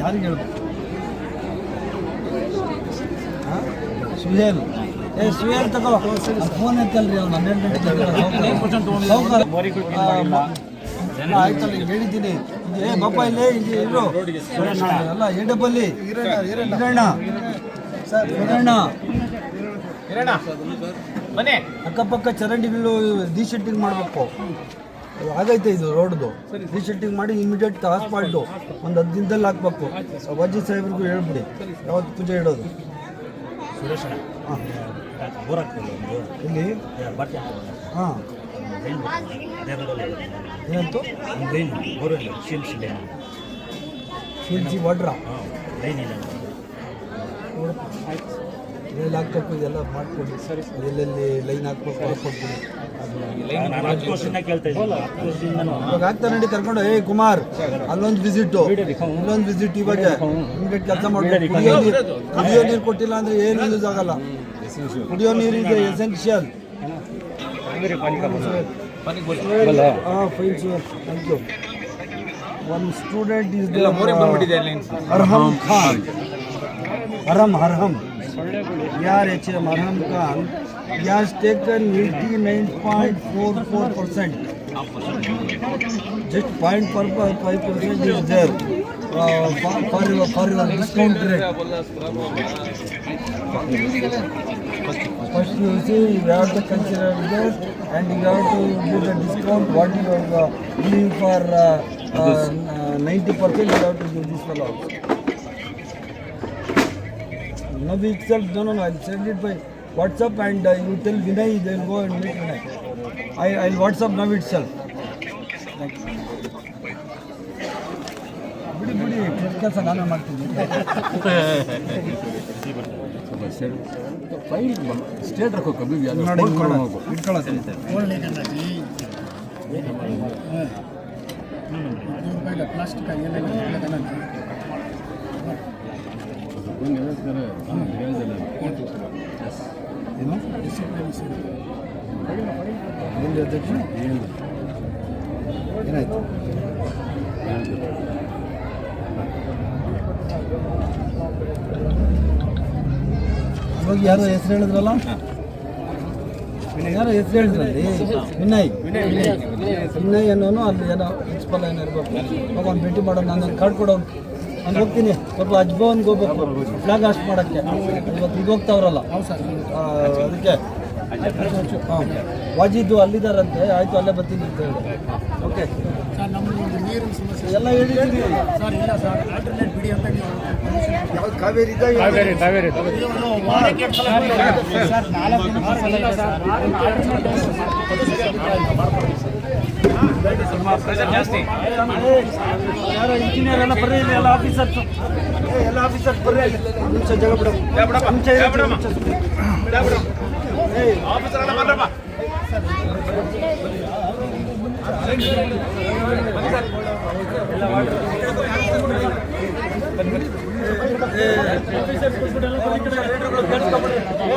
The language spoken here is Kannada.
ಯಾರಿಗೆ ಹೇಳ್ಬೇಕು ಸುಹೇಲ್ ಏ ಸುಹೇಲ್ ತಗೋ. ಫೋನ್ ಐತಲ್ರಿ ಅವ್ನು ಹನ್ನೆರಡು ಗಂಟೆ ಆಯ್ತಲ್ಲ ಈಗ ಹೇಳಿದ್ದೀನಿ. ಏ ಬಪ್ಪ ಇಲ್ಲಿ ಇಲ್ಲಿ ಇರು ಅಲ್ಲ ಎ ಡಬ್ಬಲ್ಲಿ ಹಿರಣ್ಣ ಹಿರಣ್ಣ ಹಿರಣ್ಣ ಅಕ್ಕಪಕ್ಕ ಚರಂಡಿಗಳು ಡಿಶೆಟ್ಟಿಂಗ್ ಮಾಡಬೇಕು. ಆಗೈತೆ ಇದು ರೋಡ್ದು. ರೀಶೆಟ್ಟಿಂಗ್ ಮಾಡಿ ಇಮಿಡಿಯೇಟ್ ಹಾಸ್ಪಾಲ್ಟು ಒಂದು ಹತ್ತು ದಿನದಲ್ಲಿ ಹಾಕ್ಬೇಕು. ವಜ್ಜಿ ಸಾಹೇಬ್ರಿಗೂ ಹೇಳ್ಬಿಡಿ. ಯಾವತ್ತು ಪೂಜೆ ಇಡೋದು? ಹಾಂ. ಇಲ್ಲಿ ಹಾಂ. ಏನಂತು? ಸಿ ಎನ್ ಸಿ ವಾಟ್ರಾ? ಇಲ್ಲ ಹಾಕ್ಬೇಕು ಇದೆಲ್ಲ ಮಾಡ್ಕೊಡಿ ಸರಿ. ಎಲ್ಲೆಲ್ಲಿ ಲೈನ್ ಹಾಕ್ಬೇಕು ಹಾಕ್ಕೊಡ್ತೀನಿ ಇವಾಗ ಆಗ್ತಾ ನಡಿ ಕರ್ಕೊಂಡು ಏ ಕುಮಾರ್ ಅಲ್ಲೊಂದು ವಿಸಿಟು ಇಲ್ಲೊಂದು ವಿಸಿಟ್ ಇವಾಗ. ಇಮಿಡಿಯೇಟ್ ಕೆಲಸ ಮಾಡಬೇಕು. ಕುಡಿಯೋ ನೀರು ಕುಡಿಯೋ ನೀರು ಕೊಟ್ಟಿಲ್ಲ ಅಂದ್ರೆ ಏನು ಯೂಸ್ ಆಗಲ್ಲ. ಕುಡಿಯೋ ನೀರು ಇದೆ ಎಸೆನ್ಷಿಯಲ್ ಹಾಂ fine sir thank you one student is Arham Khan. Arham Arham या H M Aramcal has taken 99.44 percent. Just point per five percent is there uh, for for your for your discount rate. First you see you have to consider this and you have to do the discount what you are uh, giving for uh, uh, 90 percent you have to do this for also. Now itself, no, no, no, I'll send it by WhatsApp and uh, you tell Vinay, they'll go and meet Vinay. I, I'll WhatsApp now itself. ಬಿಡಿ ಬಿಡಿ ಕೆಲಸ ನಾನೇ ಮಾಡ್ತೀನಿ ಹೆಸರು ಫೈಲ್ ಸ್ಟೇಟ್ ರೊಕ್ಕ ಕಮ್ಮಿ ಇಟ್ಕೊಳ್ಳೋದು ಪ್ಲಾಸ್ಟಿಕ್ ಏನೆಲ್ಲ ಹೋಗಿ ಯಾರೋ ಹೆಸರು ಹೇಳಿದ್ರಲ್ಲ? ಯಾರೋ ಹೆಸರು ಹೇಳಿದ್ರಲ್ಲಿ? ವಿನಯ್. ವಿನಯ್ ಅನ್ನೋನು ಅಲ್ಲಿ ಏನೋ ಪ್ರಿನ್ಸಿಪಲ್ ಏನಿರ್ಬೇಕು. ಅವಾಗ ಭೇಟಿ ಮಾಡೋಣ ನಾನು ಕಾರ್ಡ್ ಕೊಡೋನು ನಾನು ಹೋಗ್ತೀನಿ. ಸ್ವಲ್ಪ ಅಜ್ಬೋನ್ಗೆ ಹೋಗ್ಬೇಕು. ಫ್ಲಾಗ್ ಹಾಸ್ಟ್ ಮಾಡೋಕ್ಕೆ. ಇವತ್ತು ಈಗ ಹೋಗ್ತಾವ್ರಲ್ಲ. ಅದಕ್ಕೆ ವಾಜಿದ್ದು ಅಲ್ಲಿದ್ದಾರಂತೆ ಆಯಿತು ಅಲ್ಲೇ ಬರ್ತೀನಿ ಅಂತ ಹೇಳಿ ಓಕೆ ಎಲ್ಲ ಹೇಳಿದ್ದೀನಿ ಕಾವೇರಿ ಇದೆ ಜಾಸ್ತಿ ಯಾರೋ ಇಂಜಿನಿಯರ್ ಎಲ್ಲ ಬರ್ರಿ ಇಲ್ಲಿ ಎಲ್ಲ ಆಫೀಸರ್ಸ್ ಎಲ್ಲ ಆಫೀಸರ್ಸ್ ಬರ್ರಿ ಇಲ್ಲಿ. ಒಂದ್ ನಿಮಿಷ ಜಾಗ ಬಿಡು ನಿಮಿಷ ಇರು, ನಿಮಿಷ